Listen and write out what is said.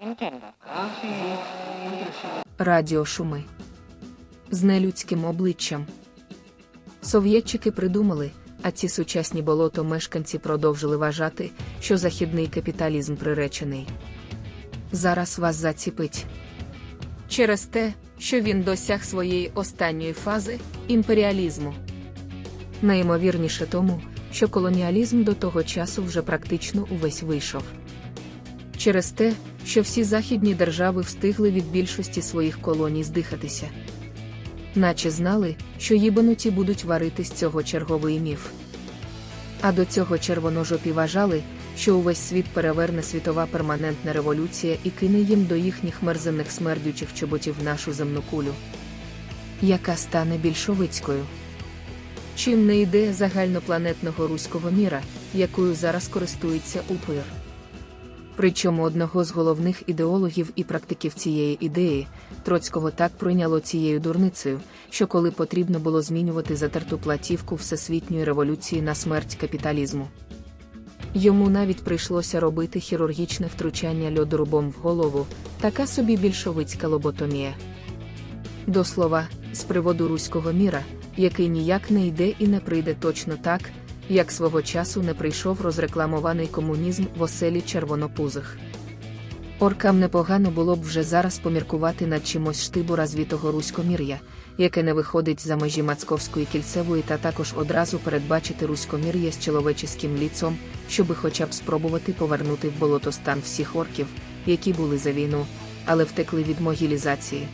Entiendo. радіошуми з нелюдським обличчям. Совєтчики придумали, а ці сучасні болото мешканці продовжили вважати, що західний капіталізм приречений. Зараз вас заціпить. Через те, що він досяг своєї останньої фази імперіалізму. Найімовірніше тому, що колоніалізм до того часу вже практично увесь вийшов. Через те, що всі західні держави встигли від більшості своїх колоній здихатися. Наче знали, що їбануті будуть варити з цього черговий міф. А до цього червоножопі вважали, що увесь світ переверне світова перманентна революція і кине їм до їхніх мерзенних смердючих чоботів нашу земну кулю, яка стане більшовицькою. Чим не ідея загальнопланетного руського міра, якою зараз користується УПИР. Причому одного з головних ідеологів і практиків цієї ідеї, Троцького так пройняло цією дурницею, що коли потрібно було змінювати затерту платівку всесвітньої революції на смерть капіталізму. Йому навіть прийшлося робити хірургічне втручання льодорубом в голову, така собі більшовицька лоботомія. До слова, з приводу руського міра, який ніяк не йде і не прийде точно так, як свого часу не прийшов розрекламований комунізм в оселі червонопузих. Оркам непогано було б вже зараз поміркувати над чимось штибу розвітого руськомір'я, яке не виходить за межі Мацковської кільцевої та також одразу передбачити руськомір'я з чоловеческим ліцом, щоби хоча б спробувати повернути в болотостан всіх орків, які були за війну, але втекли від могілізації.